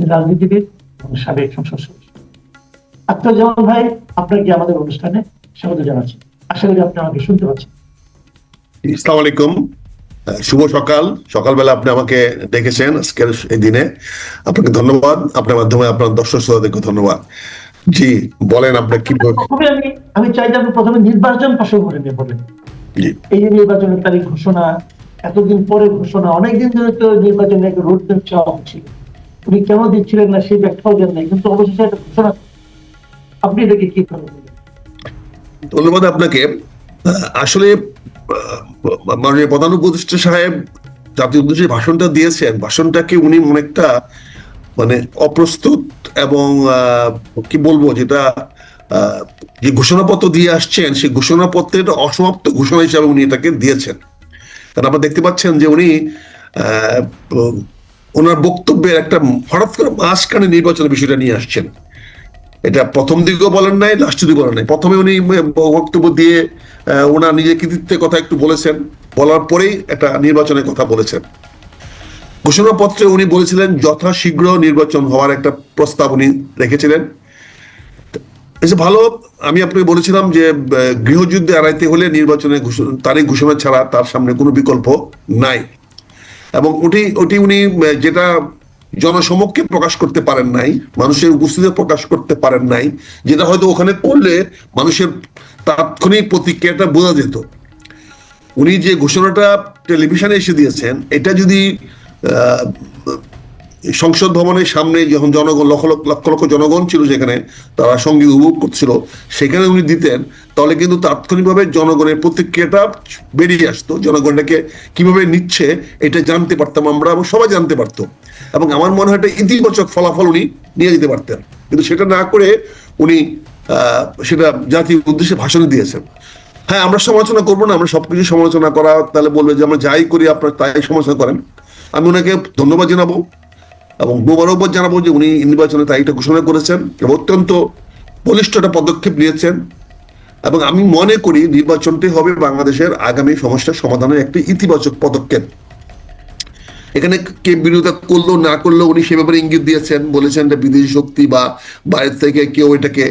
তিনি রাজনীতিবিদ এবং সাবেক সংসদ সদস্য। আক্তার জামান ভাই আপনাকে আমাদের অনুষ্ঠানে স্বাগত জানাচ্ছি? আশা করি আপনি আমাকে শুনতে পাচ্ছেন। ইসলাম আলাইকুম। শুভ সকাল। সকালবেলা আপনি আমাকে ডেকেছেন আজকের এই দিনে। আপনাকে ধন্যবাদ। আপনার মাধ্যমে আপনার দর্শক শ্রোতাদেরকে ধন্যবাদ। জি বলেন আপনার কি আমি আমি চাই যে আপনি প্রথমে নির্বাচন প্রসঙ্গ করে নিয়ে বলেন। এই যে নির্বাচনের তারিখ ঘোষণা এতদিন পরে ঘোষণা অনেকদিন ধরে তো নির্বাচনে একটা রোড ম্যাপ চাওয়া হচ্ছিল কেন দিচ্ছিলেন না, সেই ব্যাখ্যাও নাই কিন্তু অবশেষে একটা ঘোষণা আপনি এটাকে কি করেন ধন্যবাদ আপনাকে। আসলে মাননীয় প্রধান উপদেষ্টা সাহেব জাতীয় উদ্দেশ্যে ভাষণটা দিয়েছেন, ভাষণটাকে উনি অনেকটা মানে অপ্রস্তুত এবং কি বলব, যেটা যে ঘোষণাপত্র দিয়ে আসছেন, সেই ঘোষণাপত্রের অসমাপ্ত ঘোষণা হিসাবে উনি এটাকে দিয়েছেন। কারণ আপনারা দেখতে পাচ্ছেন যে উনি ওনার বক্তব্যের একটা হঠাৎ করে মাঝখানে নির্বাচনের বিষয়টা নিয়ে আসছেন। এটা প্রথম দিকেও বলেন নাই লাস্ট দিকে বলেন নাই। প্রথমে উনি বক্তব্য দিয়ে ওনার নিজের কৃতিত্বের কথা একটু বলেছেন। বলার পরেই একটা নির্বাচনের কথা বলেছেন। ঘোষণাপত্রে উনি বলেছিলেন, যথাশীঘ্র নির্বাচন হওয়ার একটা প্রস্তাব উনি রেখেছিলেন। ভালো, আমি আপনাকে বলেছিলাম যে গৃহযুদ্ধে এড়াইতে হলে নির্বাচনের তারিখ ঘোষণা ছাড়া তার সামনে কোনো বিকল্প নাই। এবং ওটি ওটি উনি যেটা জনসমক্ষে প্রকাশ করতে পারেন নাই, মানুষের উপস্থিতিতে প্রকাশ করতে পারেন নাই, যেটা হয়তো ওখানে করলে মানুষের তাৎক্ষণিক প্রতিক্রিয়াটা বোঝা যেত। উনি যে ঘোষণাটা টেলিভিশনে এসে দিয়েছেন, এটা যদি সংসদ ভবনের সামনে যখন জনগণ, লক্ষ লক্ষ লক্ষ জনগণ ছিল সেখানে তারা সংগীত উপভোগ করছিল, সেখানে উনি দিতেন, তাহলে কিন্তু তাৎক্ষণিকভাবে জনগণের প্রতিক্রিয়াটা বেরিয়ে আসতো। জনগণটাকে কীভাবে নিচ্ছে, এটা জানতে পারতাম আমরা এবং সবাই জানতে পারতো। এবং আমার মনে হয় একটা ইতিবাচক ফলাফল উনি নিয়ে যেতে পারতেন। কিন্তু সেটা না করে উনি সেটা জাতির উদ্দেশ্যে ভাষণ দিয়েছেন। হ্যাঁ আমরা সমালোচনা করব না, আমরা সবকিছু সমালোচনা করা, তাহলে বলবে যে আমরা যাই করি, আপনার তাই সমালোচনা করেন। আমি ওনাকে ধন্যবাদ জানাব। এবং মোবারকবাদ জানাব যে উনি নির্বাচনে তারিখটা ঘোষণা করেছেন এবং অত্যন্ত বলিষ্ঠ একটা পদক্ষেপ নিয়েছেন। এবং আমি মনে করি নির্বাচনটি হবে বাংলাদেশের আগামী সমস্যার সমাধানের একটি ইতিবাচক পদক্ষেপ। এখানে কে বিরোধিতা করল, না করল, উনি সে ব্যাপারে ইঙ্গিত দিয়েছেন, বলেছেন এটা বিদেশি শক্তি বা বাইরে থেকে কেউ এটাকে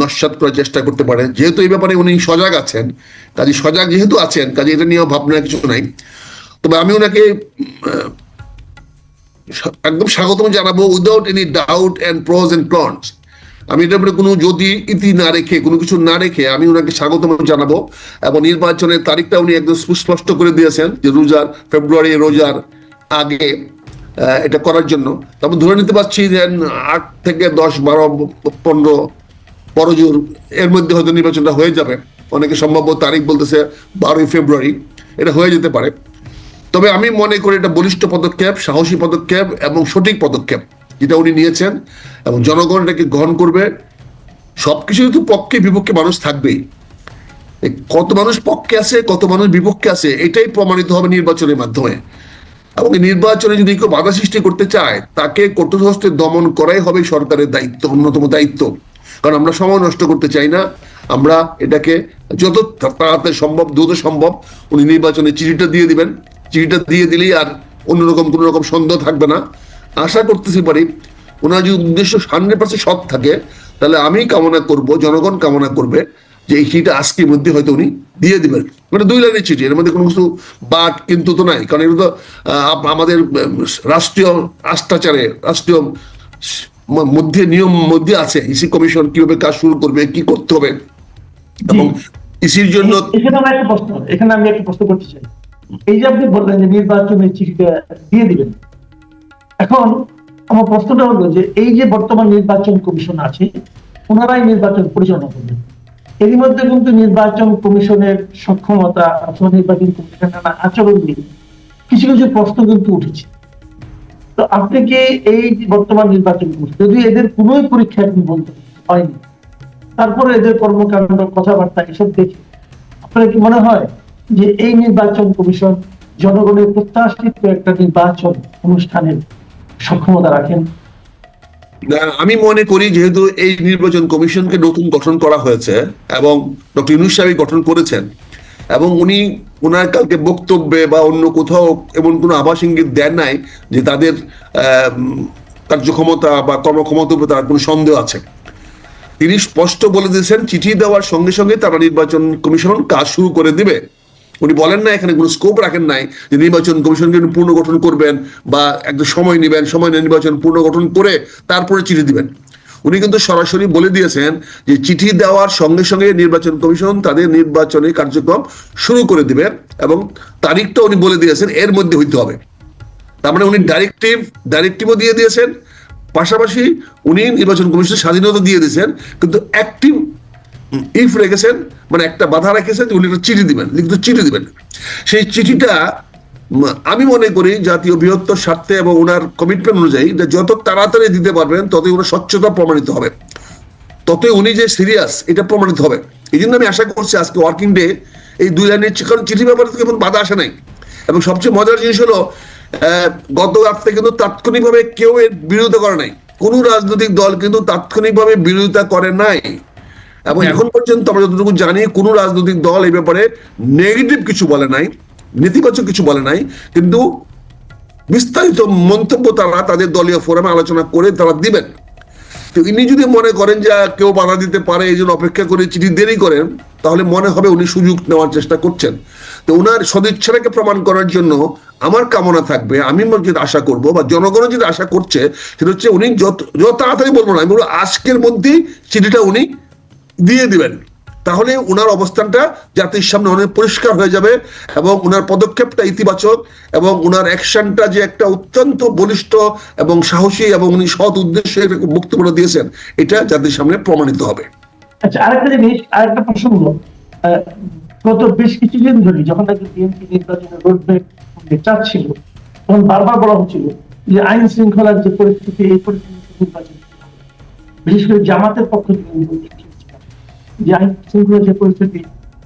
নস্যাৎ করার চেষ্টা করতে পারে। যেহেতু এই ব্যাপারে উনি সজাগ আছেন, কাজে সজাগ যেহেতু আছেন, কাজে এটা নিয়েও ভাবনা কিছু নাই। তবে আমি ওনাকে একদম স্বাগতম জানাব without any doubt and pros and cons আমি এটার উপরে কোনো যদি ইতি না রেখে, কোনো কিছু না রেখে আমি ওনাকে স্বাগতম জানাব এবং নির্বাচনের তারিখটা উনি একদম সুস্পষ্ট করে দিয়েছেন যে রোজার ফেব্রুয়ারি রোজার আগে এটা করার জন্য। তারপর ধরে নিতে পারছি যে আট থেকে দশ বারো পনেরো পরজোর এর মধ্যে হয়তো নির্বাচনটা হয়ে যাবে। অনেকে সম্ভাব্য তারিখ বলতেছে বারোই ফেব্রুয়ারি। এটা হয়ে যেতে পারে। তবে আমি মনে করি এটা বলিষ্ঠ পদক্ষেপ, সাহসী পদক্ষেপ এবং সঠিক পদক্ষেপ যেটা উনি নিয়েছেন এবং জনগণ এটাকে গ্রহণ করবে। সবকিছু তো পক্ষে বিপক্ষে মানুষ থাকবেই। কত মানুষ পক্ষে আছে, কত মানুষ বিপক্ষে আছে, এটাই প্রমাণিত হবে নির্বাচনের মাধ্যমে। এবং নির্বাচনে যদি কেউ বাধা সৃষ্টি করতে চায়, তাকে কঠোর দমন করাই হবে সরকারের দায়িত্ব, অন্যতম দায়িত্ব। কারণ আমরা সময় নষ্ট করতে চাই না। আমরা এটাকে যত তাড়াতাড়ি সম্ভব, দ্রুত সম্ভব উনি নির্বাচনে চিঠিটা দিয়ে দিবেন। চিঠিটা দিয়ে দিলেই আর অন্যরকম কোনো রকম সন্দেহ থাকবে না। আশা করতেছি পারি ওনার যদি উদ্দেশ্য হান্ড্রেড পার্সেন্ট সৎ থাকে তাহলে আমি কামনা করব জনগণ কামনা করবে যে এই চিঠিটা আজকের মধ্যে হয়তো উনি দিয়ে দিবেন। মানে দুই লাইনের চিঠি এর মধ্যে কোনো কিছু বাট কিন্তু তো নাই কারণ এগুলো তো আমাদের রাষ্ট্রীয় আস্থাচারে রাষ্ট্রীয় মধ্যে নিয়ম মধ্যে আছে ইসি কমিশন কীভাবে কাজ শুরু করবে কি করতে হবে। এবং ইসির জন্য এখানে আমার একটা প্রশ্ন এখানে আমি একটা প্রশ্ন করতে চাই। এই যে আপনি বললেন যে নির্বাচনের চিঠিটা দিয়ে দিবেন, এখন আমার প্রশ্নটা হলো যে এই যে বর্তমান নির্বাচন কমিশন আছে, ওনারাই নির্বাচন পরিচালনা করবেন। এরই মধ্যে কিন্তু নির্বাচন কমিশনের সক্ষমতা অথবা নির্বাচন কমিশনের আচরণ নিয়ে কিছু কিছু প্রশ্ন কিন্তু উঠেছে। তো আপনি কি এই বর্তমান নির্বাচন কমিশন, যদি এদের কোনোই পরীক্ষা এখন বলতে হয়নি তারপরে এদের কর্মকাণ্ড কথাবার্তা এসব দেখে, আপনার কি মনে হয় যে এই নির্বাচন কমিশন জনগণের প্রত্যাশিত একটা নির্বাচন অনুষ্ঠানের সক্ষমতা রাখেন। আমি মনে করি যেহেতু এই নির্বাচন কমিশনকে নতুন গঠন করা হয়েছে এবং ডক্টর ইউনুস সাহেব গঠন করেছেন এবং উনি ওনার কালকে বক্তব্যে বা অন্য কোথাও এমন কোনো আভাস ইঙ্গিত দেন নাই যে তাদের কার্যক্ষমতা বা কর্মক্ষমতার উপর তার কোনো সন্দেহ আছে। তিনি স্পষ্ট বলে দিয়েছেন, চিঠি দেওয়ার সঙ্গে সঙ্গে তারা নির্বাচন কমিশন কাজ শুরু করে দিবে। উনি বলেন না, এখানে কোনো স্কোপ রাখেন নাই যে নির্বাচন কমিশনকে উনি পুনর্গঠন করবেন বা একটা সময় নেবেন, সময় নিয়ে নির্বাচন পুনর্গঠন করে তারপরে চিঠি দিবেন। উনি কিন্তু সরাসরি বলে দিয়েছেন যে চিঠি দেওয়ার সঙ্গে সঙ্গে নির্বাচন কমিশন তাদের নির্বাচনী কার্যক্রম শুরু করে দিবে এবং তারিখটা উনি বলে দিয়েছেন, এর মধ্যে হইতে হবে। তার মানে উনি ডাইরেক্টিভ ডাইরেক্টিভও দিয়ে দিয়েছেন, পাশাপাশি উনি নির্বাচন কমিশনের স্বাধীনতা দিয়ে দিয়েছেন, কিন্তু অ্যাক্টিভ ইফ রেখেছেন মানে একটা বাধা রেখেছেন উনি একটা চিঠি দিবেন, লিখিত চিঠি দিবেন। সেই চিঠিটা আমি মনে করি জাতীয় বৃহত্তর স্বার্থে এবং ওনার কমিটমেন্ট অনুযায়ী যে যত তাড়াতাড়ি দিতে পারবেন, ততই ওনার স্বচ্ছতা প্রমাণিত হবে। ততই উনি যে সিরিয়াস এটা প্রমাণিত হবে। এই জন্য আমি আশা করছি আজকে ওয়ার্কিং ডে এই দুই লাইনের কারণ চিঠি ব্যাপারে তো বাধা আসে নাই। এবং সবচেয়ে মজার জিনিস হলো গত রাত্রে কিন্তু তাৎক্ষণিকভাবে কেউ এর বিরোধিতা করে নাই। কোন রাজনৈতিক দল কিন্তু তাৎক্ষণিকভাবে বিরোধিতা করে নাই। এবং এখন পর্যন্ত আমরা যতটুকু জানি কোন রাজনৈতিক দল এই ব্যাপারে নেগেটিভ কিছু বলে নাই নেতিবাচক কিছু বলে নাই কিন্তু বিস্তারিত মন্তব্য তারা তাদের দলীয় ফোরামে আলোচনা করে তারা দিবেন। তো ইনি যদি মনে করেন যে কেউ বাধা দিতে পারে এই জন্য অপেক্ষা করে চিঠি দেরি করেন তাহলে মনে হবে উনি সুযোগ নেওয়ার চেষ্টা করছেন। তো ওনার সদিচ্ছাটাকে প্রমাণ করার জন্য আমার কামনা থাকবে আমি যেটা আশা করব বা জনগণ যেটা আশা করছে সেটা হচ্ছে উনি যত যত তাড়াতাড়ি বলব না আমি বলব আজকের মধ্যেই চিঠিটা উনি দিয়ে দিবেন। তাহলে ওনার অবস্থানটা জাতির সামনে অনেক পরিষ্কার হয়ে যাবে এবং ওনার পদক্ষেপটা ইতিবাচক এবং ওনার অ্যাকশনটা যে একটা অত্যন্ত বলিষ্ঠ এবং সাহসী এবং উনি সৎ উদ্দেশ্যে একটা বক্তব্য দিয়েছেন, এটা জাতির সামনে প্রমাণিত হবে। আচ্ছা আরেকটা জিনিস, আরেকটা প্রসঙ্গ গত বেশ কিছুদিন ধরে যখন নাকি বিএনপি নির্বাচনের রোডম্যাপ চাচ্ছিল, তখন বারবার বলা হচ্ছিল যে আইন শৃঙ্খলার যে পরিস্থিতি, এই পরিস্থিতিতে নির্বাচন বিশেষ করে জামাতের পক্ষ থেকে যে আইন শৃঙ্খলার যে পরিস্থিতি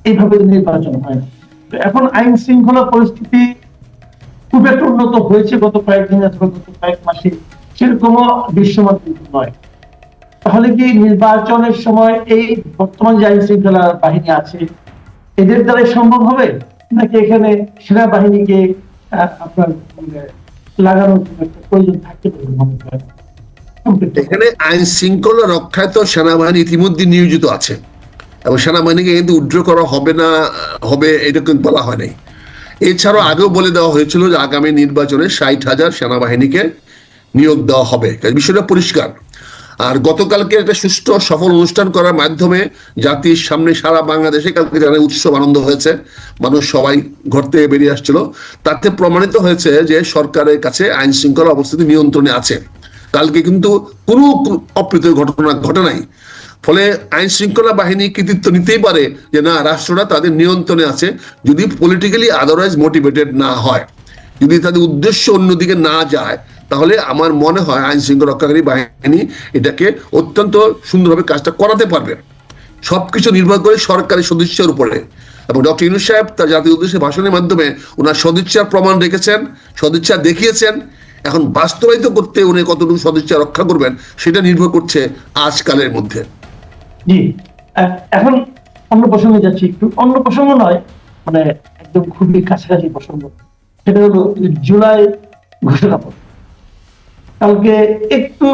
এইভাবে নির্বাচন হয়। তো এখন আইন শৃঙ্খলা পরিস্থিতি খুব একটা উন্নত হয়েছে গত কয়েকদিন অথবা গত কয়েক মাসে সেরকমও দৃশ্যমান কিন্তু নয়। তাহলে কি নির্বাচনের সময় এই বর্তমান যে আইন শৃঙ্খলা বাহিনী আছে এদের দ্বারাই সম্ভব হবে? নাকি এখানে সেনাবাহিনীকে আপনার মানে, লাগানোর প্রয়োজন থাকতে পারে এখানে আইন শৃঙ্খলা রক্ষায় তো সেনাবাহিনী ইতিমধ্যে নিয়োজিত আছে। এবং সেনাবাহিনীকে কিন্তু উড্র করা হবে না, হবে এটা কিন্তু বলা হয় নাই। এছাড়াও আগেও বলে দেওয়া হয়েছিল যে আগামী নির্বাচনে ষাট হাজার সেনাবাহিনীকে নিয়োগ দেওয়া হবে। বিষয়টা পরিষ্কার। আর গতকালকে একটা সুষ্ঠু সফল অনুষ্ঠান করার মাধ্যমে জাতির সামনে সারা বাংলাদেশে কালকে যারা উৎসব আনন্দ হয়েছে, মানুষ সবাই ঘর থেকে বেরিয়ে আসছিল। তাতে প্রমাণিত হয়েছে যে সরকারের কাছে আইন শৃঙ্খলা অবস্থিতি নিয়ন্ত্রণে আছে। কালকে কিন্তু কোনো অপ্রীতির ঘটনা ঘটে নাই। ফলে আইন শৃঙ্খলা বাহিনী কৃতিত্ব নিতেই পারে যে না রাষ্ট্রটা তাদের নিয়ন্ত্রণে আছে যদি পলিটিক্যালি আদারওয়াইজ মোটিভেটেড না হয়। যদি তাদের উদ্দেশ্য অন্যদিকে না যায়, তাহলে আমার মনে হয় আইন শৃঙ্খলা রক্ষাকারী বাহিনী এটাকে অত্যন্ত সুন্দরভাবে কাজটা করাতে পারবে। সবকিছু নির্ভর করে সরকারি সদিচ্ছার উপরে। এবং ডক্টর ইউনুস সাহেব তার জাতীয় উদ্দেশ্যে ভাষণের মাধ্যমে ওনার সদিচ্ছার প্রমাণ রেখেছেন, সদিচ্ছা দেখিয়েছেন। এখন বাস্তবায়িত করতে উনি কতটুকু সদিচ্ছা রক্ষা করবেন, সেটা নির্ভর করছে আজকালের মধ্যে। জি। এখন অন্য প্রসঙ্গে যাচ্ছি একটু। অন্য প্রসঙ্গ নয় মানে একদম খুবই কাছাকাছি প্রসঙ্গ। সেটা হলো জুলাই ঘোষণাপত্র। কালকে একটু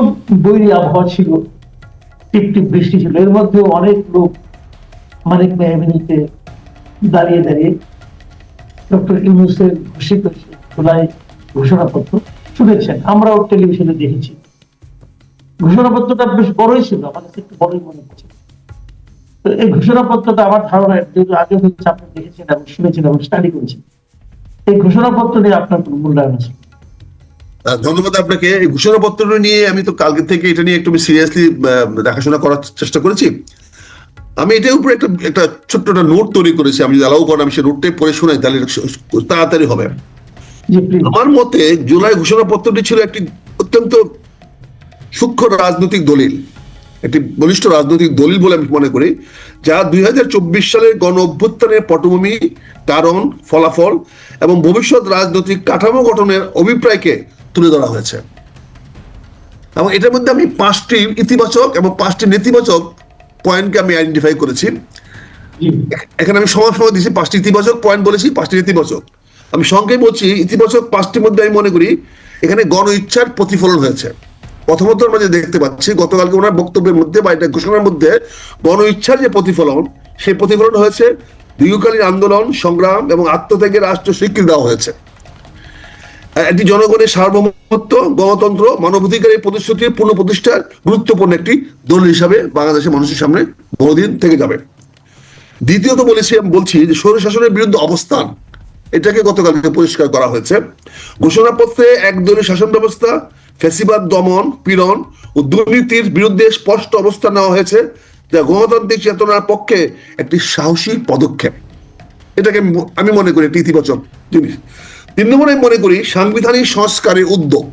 বৈরী আবহাওয়া ছিল টিপ টিপ বৃষ্টি ছিল। এর মধ্যে অনেক লোক, মানিক মেহমিনিতে দাঁড়িয়ে দাঁড়িয়ে ডক্টর ইউনুসের ঘোষিত জুলাই ঘোষণাপত্র শুনেছেন। আমরাও টেলিভিশনে দেখেছি। ঘোষণাপত্রটা বেশ বড়ই ছিল কাছে একটু বড়ই মনে হচ্ছে। তো এই ঘোষণাপত্রটা আমার ধারণা যেহেতু আগে হচ্ছে আপনি দেখেছেন এবং শুনেছেন এবং স্টাডি করেছেন। এই ঘোষণাপত্র নিয়ে আপনার কোনো মূল্যায়ন আছে? ধন্যবাদ আপনাকে। এই ঘোষণাপত্র নিয়ে আমি তো কালকে থেকে এটা নিয়ে একটু সিরিয়াসলি দেখাশোনা করার চেষ্টা করেছি। আমি এটার উপরে একটা একটা ছোট্ট একটা নোট তৈরি করেছি। আমি যদি অ্যালাউ করেন আমি সেই নোটটাই পড়ে শোনাই তাহলে তাড়াতাড়ি হবে। আমার মতে জুলাই ঘোষণাপত্রটি ছিল একটি অত্যন্ত সূক্ষ্ম রাজনৈতিক দলিল। একটি বলিষ্ঠ রাজনৈতিক দলিল বলে আমি মনে করি, যা দুই সালের গণ অভ্যুত্থানের পটভূমি কারণ ফলাফল এবং ভবিষ্যৎ রাজনৈতিক কাঠামো গঠনের অভিপ্রায়কে তুলে ধরা হয়েছে। এবং এটার মধ্যে আমি পাঁচটি ইতিবাচক এবং পাঁচটি নেতিবাচক পয়েন্টকে আমি আইডেন্টিফাই করেছি। এখানে আমি সময় সময় দিয়েছি, পাঁচটি ইতিবাচক পয়েন্ট বলেছি, পাঁচটি নেতিবাচক। আমি সংক্ষেপে বলছি, ইতিবাচক পাঁচটির মধ্যে আমি মনে করি, এখানে গণ ইচ্ছার প্রতিফলন হয়েছে। প্রথমত আমরা যে দেখতে পাচ্ছি, গতকালকে ওনার বক্তব্যের মধ্যে বা এটা ঘোষণার মধ্যে গণ ইচ্ছার যে প্রতিফলন, সেই প্রতিফলন হয়েছে দীর্ঘকালীন আন্দোলন, সংগ্রাম এবং আত্মত্যাগের রাষ্ট্র স্বীকৃতি দেওয়া হয়েছে। একটি জনগণের সার্বভৌমত্ব, গণতন্ত্র মানবাধিকারের প্রতিশ্রুতির পূর্ণ প্রতিষ্ঠার গুরুত্বপূর্ণ একটি দলিল হিসাবে বাংলাদেশের মানুষের সামনে বহুদিন থেকে যাবে। দ্বিতীয়ত বলেছি আমি বলছি যে স্বৈর শাসনের বিরুদ্ধে অবস্থান। এটাকে গতকালকে পরিষ্কার করা হয়েছে। ঘোষণাপত্রে একদলীয় শাসন ব্যবস্থা, ফ্যাসিবাদ দমন, পীড়ন ও দুর্নীতির বিরুদ্ধে স্পষ্ট অবস্থান নেওয়া হয়েছে। যা গণতান্ত্রিক চেতনার পক্ষে একটি সাহসী পদক্ষেপ। এটাকে আমি মনে করি একটি ইতিবাচক জিনিস। তিন নম্বরে আমি মনে করি সাংবিধানিক সংস্কারের উদ্যোগ।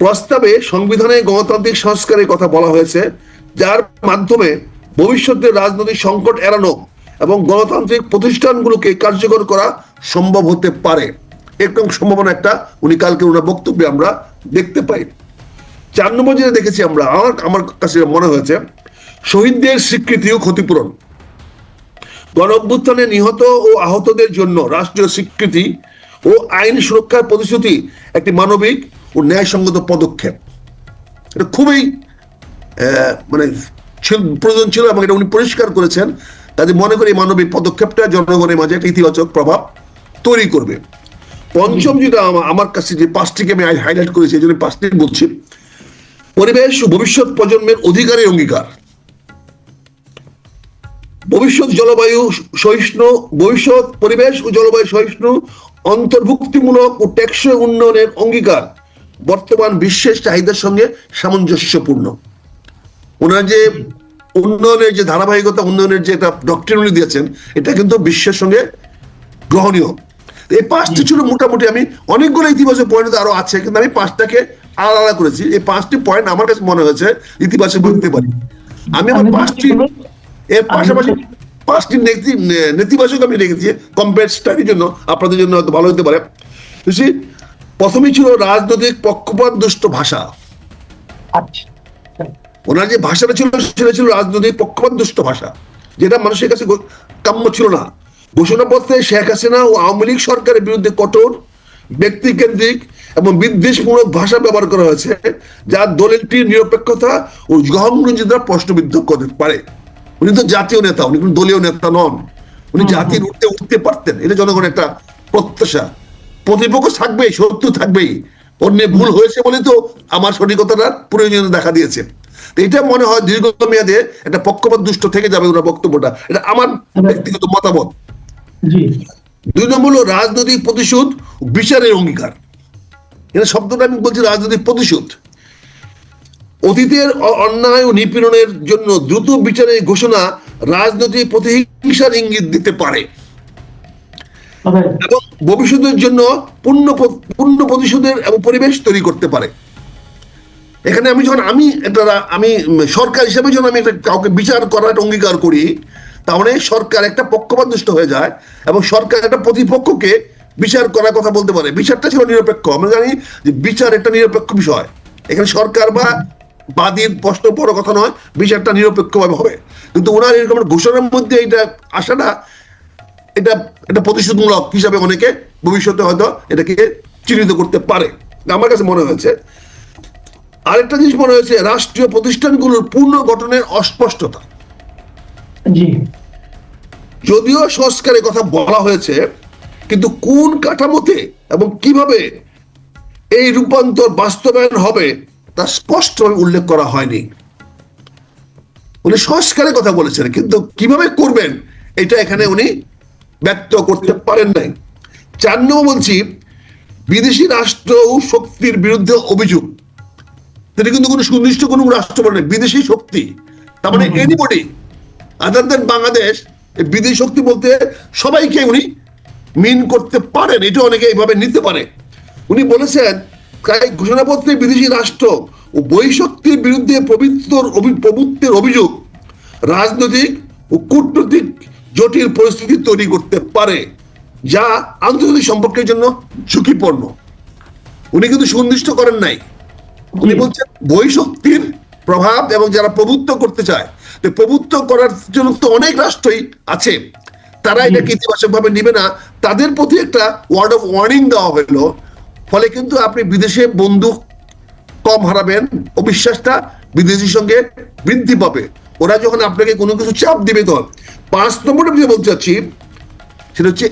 প্রস্তাবে সংবিধানে গণতান্ত্রিক সংস্কারের কথা বলা হয়েছে, যার মাধ্যমে ভবিষ্যতের রাজনৈতিক সংকট এড়ানো এবং গণতান্ত্রিক প্রতিষ্ঠানগুলোকে কার্যকর করা সম্ভব হতে পারে। এরকম সম্ভাবনা একটা, উনি কালকে ওনার বক্তব্যে আমরা দেখতে পাই। চার নম্বর যেটা দেখেছি আমরা, আমার আমার কাছে মনে হয়েছে, শহীদদের স্বীকৃতি ও ক্ষতিপূরণ। গণ অভ্যুত্থানে নিহত ও আহতদের জন্য রাষ্ট্রীয় স্বীকৃতি ও আইন সুরক্ষার প্রতিশ্রুতি একটি মানবিক ও ন্যায়সঙ্গত পদক্ষেপ। এটা খুবই মানে প্রয়োজন ছিল এবং এটা উনি পরিষ্কার করেছেন। কাজে মনে করি মানবিক পদক্ষেপটা জনগণের মাঝে একটা ইতিবাচক প্রভাব তৈরি করবে। পঞ্চম যেটা আমার কাছে যে পাঁচটিকে আমি হাইলাইট করেছি, এই জন্য পাঁচটি বলছি। পরিবেশ ও ভবিষ্যৎ প্রজন্মের অধিকারের অঙ্গীকার। ভবিষ্যৎ জলবায়ু সহিষ্ণু, ভবিষ্যৎ পরিবেশ ও জলবায়ু সহিষ্ণু অন্তর্ভুক্তিমূলক ও টেকসই উন্নয়নের অঙ্গীকার বর্তমান বিশ্বের চাহিদার সঙ্গে সামঞ্জস্যপূর্ণ। ওনার যে উন্নয়নের যে ধারাবাহিকতা উন্নয়নের যে একটা ডক্টরিন উনি দিয়েছেন এটা কিন্তু বিশ্বের সঙ্গে গ্রহণীয়। এই পাঁচটি ছিল মোটামুটি আমি অনেকগুলো ইতিবাচক পয়েন্ট আরও আছে কিন্তু আমি পাঁচটাকে আলাদা করেছি। এই পাঁচটি পয়েন্ট আমার কাছে মনে হয়েছে ইতিবাচক বলতে পারি। আমি আমার পাঁচটি এর পাশাপাশি পাঁচটি নেতি- নেতিবাচক আমি রেখেছি কম্পেয়ার স্টাডির জন্য আপনাদের জন্য হয়তো ভালো হতে পারে। বুঝছি প্রথমেই ছিল রাজনৈতিক পক্ষপাত দুষ্ট ভাষা। আচ্ছা। ওনার যে ভাষাটা ছিল সেটা ছিল রাজনৈতিক পক্ষপাত দুষ্ট ভাষা যেটা মানুষের কাছে কাম্য ছিল না। ঘোষণাপত্রে শেখ হাসিনা ও আওয়ামী লীগ সরকারের বিরুদ্ধে কঠোর ব্যক্তিকেন্দ্রিক এবং বিদ্বেষমূলক ভাষা ব্যবহার করা হয়েছে যা দলিলটির নিরপেক্ষতা ও গ্রহণযোগ্যতা প্রশ্নবিদ্ধ করতে পারে। উনি তো জাতীয় নেতা উনি কোনো দলীয় নেতা নন। উনি জাতির উঠতে উঠতে পারতেন। এটা জনগণের একটা প্রত্যাশা। প্রতিপক্ষ থাকবেই শত্রু থাকবেই। অন্য ভুল হয়েছে বলে তো আমার সঠিকতাটা প্রয়োজনীয় দেখা দিয়েছে। এটা মনে হয় দীর্ঘ মেয়াদে একটা পক্ষপাত দুষ্ট থেকে যাবে ওনার বক্তব্যটা। এটা আমার ব্যক্তিগত মতামত। দুই নম্বর হলো রাজনৈতিক প্রতিশোধ বিচারের অঙ্গীকার। এটা শব্দটা আমি বলছি রাজনৈতিক প্রতিশোধ। অতীতের অন্যায় ও নিপীড়নের জন্য দ্রুত বিচারের ঘোষণা রাজনৈতিক প্রতিহিংসার ইঙ্গিত দিতে পারে। এবং ভবিষ্যতের জন্য পূর্ণ পূর্ণ প্রতিশোধের এবং পরিবেশ তৈরি করতে পারে। এখানে আমি যখন আমি এটা আমি সরকার হিসেবে যখন আমি একটা কাউকে বিচার করার অঙ্গীকার করি, তাহলে সরকার একটা পক্ষপাত দুষ্ট হয়ে যায় এবং সরকার একটা প্রতিপক্ষকে বিচার করার কথা বলতে পারে। বিচারটা ছিল নিরপেক্ষ। আমরা জানি যে বিচার একটা নিরপেক্ষ বিষয়। এখানে সরকার বা বাদীর প্রশ্ন বড় কথা নয়, বিচারটা নিরপেক্ষভাবে হবে। কিন্তু ওনার এরকম ঘোষণার মধ্যে এটা আসাটা, এটা এটা প্রতিশোধমূলক হিসাবে অনেকে ভবিষ্যতে হয়তো এটাকে চিহ্নিত করতে পারে। আমার কাছে মনে হয়েছে আরেকটা জিনিস মনে হয়েছে রাষ্ট্রীয় প্রতিষ্ঠানগুলোর পূর্ণ গঠনের অস্পষ্টতা যদিও সংস্কারের কথা বলা হয়েছে কিন্তু কোন কাঠামোতে এবং কীভাবে এই রূপান্তর বাস্তবায়ন হবে তা স্পষ্টভাবে উল্লেখ করা হয়নি। উনি সংস্কারের কথা বলেছেন কিন্তু কীভাবে করবেন এটা এখানে উনি ব্যক্ত করতে পারেন নাই। চার নম্বর বলছি বিদেশি রাষ্ট্র ও শক্তির বিরুদ্ধে অভিযোগ। এটা কিন্তু কোনো সুনির্দিষ্ট কোনো রাষ্ট্র বলে বিদেশি শক্তি। তার মানে। এনিবডি আদার দেন বাংলাদেশ বিদেশি শক্তি বলতে সবাইকে উনি মিন করতে পারেন। এটা অনেকে এইভাবে নিতে পারে। উনি বলেছেন তাই ঘোষণাপত্রে বিদেশি রাষ্ট্র ও বৈশক্তির বিরুদ্ধে পবিত্র প্রভুত্বের অভিযোগ রাজনৈতিক ও কূটনৈতিক জটিল পরিস্থিতি তৈরি করতে পারে যা আন্তর্জাতিক সম্পর্কের জন্য ঝুঁকিপূর্ণ। উনি কিন্তু সুনির্দিষ্ট করেন নাই। উনি। বলছেন বহিঃশক্তির প্রভাব এবং যারা প্রভুত্ব করতে চায় তো প্রভুত্ব করার জন্য তো অনেক রাষ্ট্রই আছে। তারা এটাকে ইতিবাচক ভাবে নিবে না তাদের প্রতি একটা ওয়ার্ড অফ ওয়ার্নিং দেওয়া হলো। ফলে কিন্তু আপনি বিদেশে বন্দুক কম হারাবেন অবিশ্বাসটা বিদেশির সঙ্গে বৃদ্ধি পাবে। ওরা যখন আপনাকে কোনো কিছু চাপ দিবে তখন পাঁচ নম্বরে আমি যে বলতে চাচ্ছি সেটা হচ্ছে